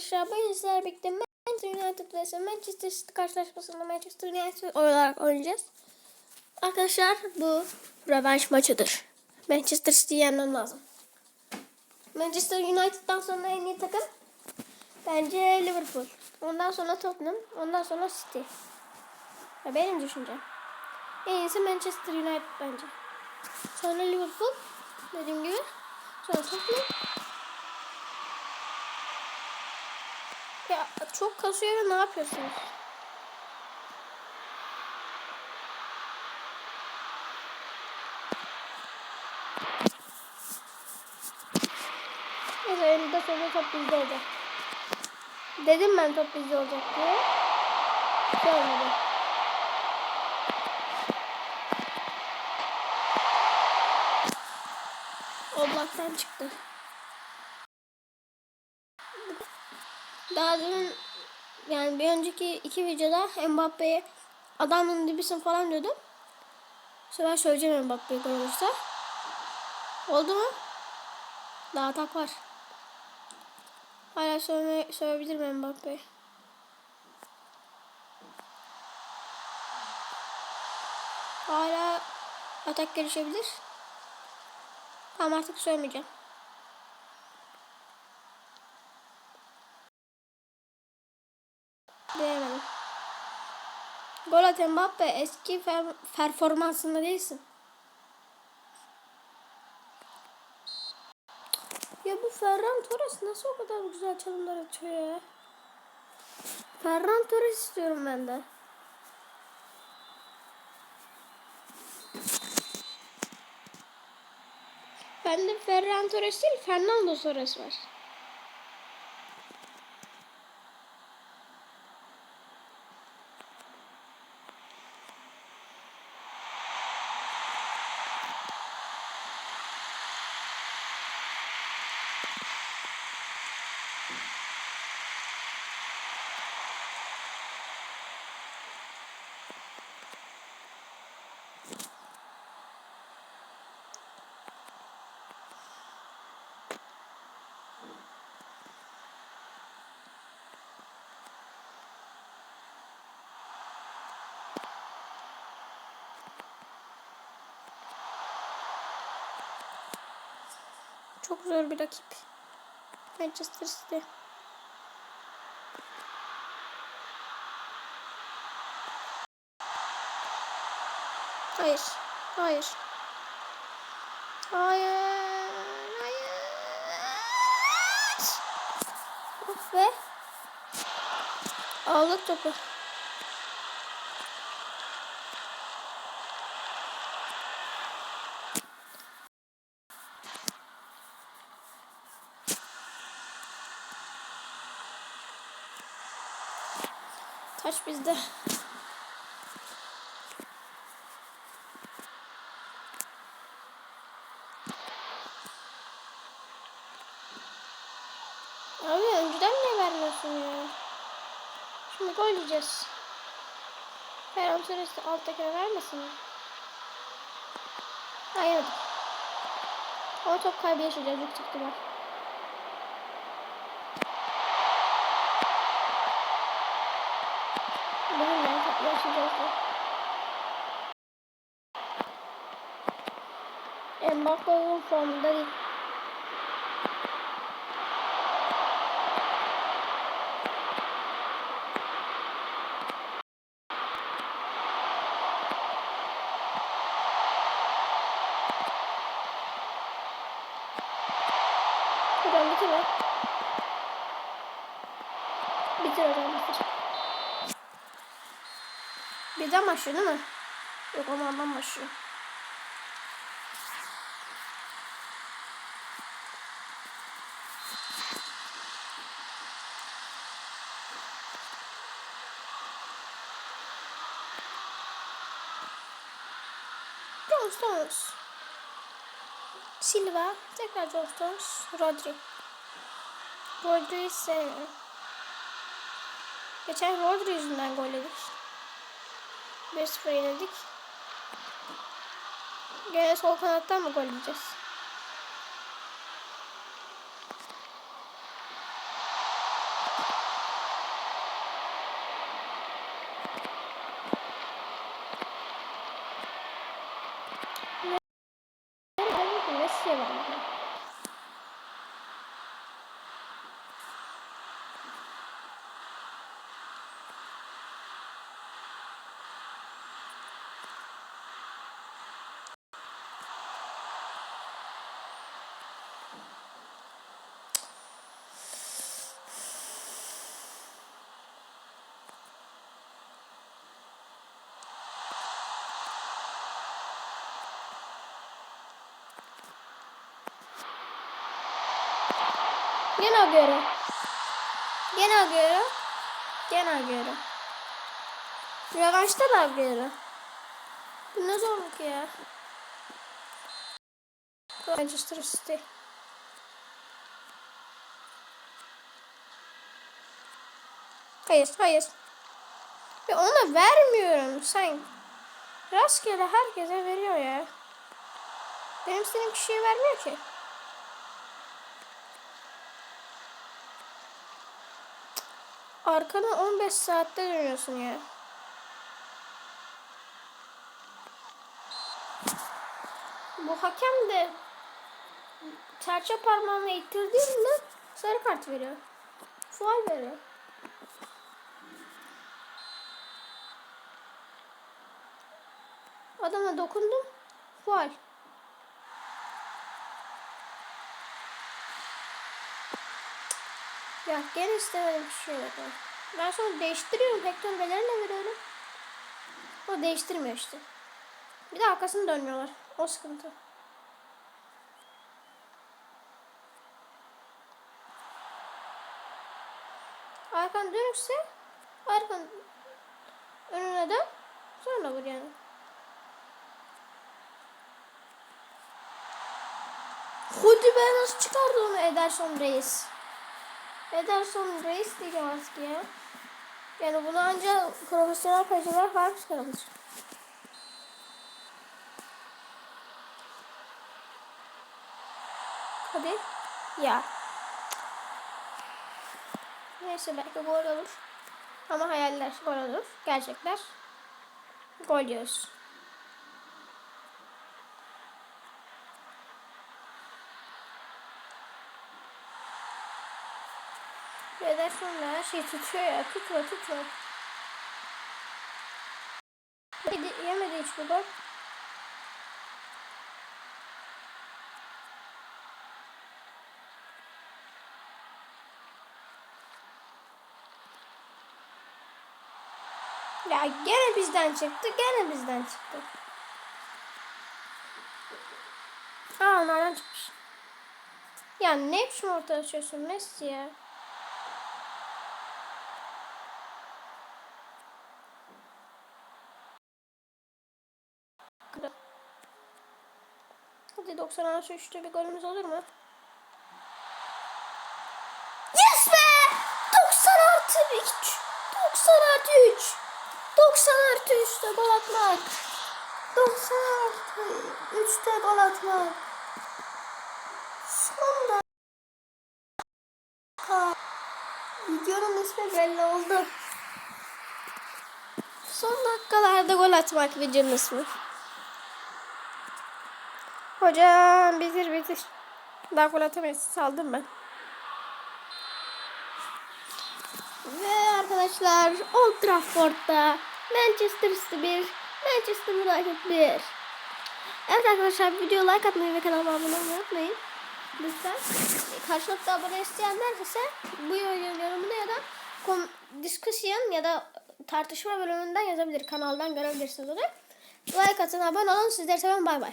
Arkadaşlar bugün sizlerle birlikte Manchester United vs Manchester City karşılaşmasında Manchester United olarak oynayacağız. Arkadaşlar bu rövanş maçıdır. Manchester City yenmem lazım. Manchester United'dan sonra en iyi takım bence Liverpool. Ondan sonra Tottenham, ondan sonra City. Ya benim düşüncem. En iyisi Manchester United bence. Sonra Liverpool dediğim gibi. Sonra Tottenham. Ya çok kasıyor ne yapıyorsunuz? Neyse önünde sonra top bizde olacak. Dedim ben top bizde olacak diye. Olmadı. Oblaktan çıktı. Daha demin yani bir önceki iki videoda Mbappe'ye adamın dibisin falan diyordum. Bu sefer söyleyeceğim Mbappe'ye gol olursa. Oldu mu? Daha atak var. Hala söyleme, söyleyebilirim Mbappe'ye. Hala atak gelişebilir. Tamam artık söylemeyeceğim. Diyemedim. Gol at Mbappe eski performansında değilsin. Ya bu Ferran Torres nasıl o kadar güzel çalımlar atıyor ya? Ferran Torres istiyorum ben de. Bende Ferran Torres değil Fernando Torres var. Çok zor bir rakip. Manchester City. Hayır. Hayır. Hayır. Hayır. Of be. Aldık topu. Taş bizde. Abi önceden ne vermiyorsun ya? Şimdi gol yiyeceğiz. Ferhan Torres de alttakine vermesin mi? Hayır. Ama top kaybı yaşayacağız büyük ihtimal. Bugün ben top yaşayacağız da. Mbappe uzun formda değil. Hocam bitir. Bitir hocam bitir. Birden başlıyor değil mi? Yok onlardan başlıyor. John Stones. Silva, tekrar John Stones, Rodri. Rodri'yi sevmiyorum. Geçen Rodri yüzünden gol yedik. 1-0 yenildik. Gene sol kanattan mı gol yiyeceğiz? Gene Agüero. Gene Agüero. Gene Agüero. Rövanşta da Agüero. Bu ne zorluk ya. Manchester City. Hayır, hayır. Ya ona vermiyorum. Sen rastgele herkese veriyor ya. Benim istediğim kişiye vermiyor ki. Arkana 15 saatte dönüyorsun ya. Bu hakem de serçe parmağını ittirdiğinde sarı kart veriyor. Faul veriyor. Adama dokundum. Faul. Ya gene istemedim bir şey yok. Ben sonra değiştiriyorum. Hector Bellerine veriyorum. O değiştirmiyor işte. Bir de arkasını dönmüyorlar. O sıkıntı. Arkan dönükse arkan önüne dön. Sonra vur yani. Hadi be nasıl çıkardı onu Ederson Reis? Ederson Reis diyeceğim artık ya. Yani bunu ancak profesyonel kaleciler falan çıkarabilir. Hadi. Ya. Neyse belki gol olur. Ama hayaller gol olur. Gerçekler gol yiyoruz. Ve sonra her şey tutuyor ya. Tutma tutma. Yedi, yemedi hiçbir gol. Ya gene bizden çıktı, gene bizden çıktı. Aa onlardan çıkmış. Ya ne biçim orta açıyorsun Messi ya? 90 artı 3'te bir golümüz olur mu? Yes be! 90 artı 3. 90 artı 3. 90 artı 3'te gol atmak. 90 artı 3'te gol atmak. Son dakika. Videonun ismi belli oldu. Son dakikalarda gol atmak videonun ismi. Hocam bitir bitir. Daha gol atamayız. Saldım ben. Ve arkadaşlar Old Trafford'da Manchester City 1, Manchester United 1. Evet arkadaşlar videoya like atmayı ve kanalıma abone olmayı unutmayın. Lütfen. Karşılıklı abone isteyenler ise bu videonun yorumuna ya da kom discussion ya da tartışma bölümünden yazabilir. Kanaldan görebilirsiniz onu. Like atın, abone olun. Sizleri seviyorum. Bay bay.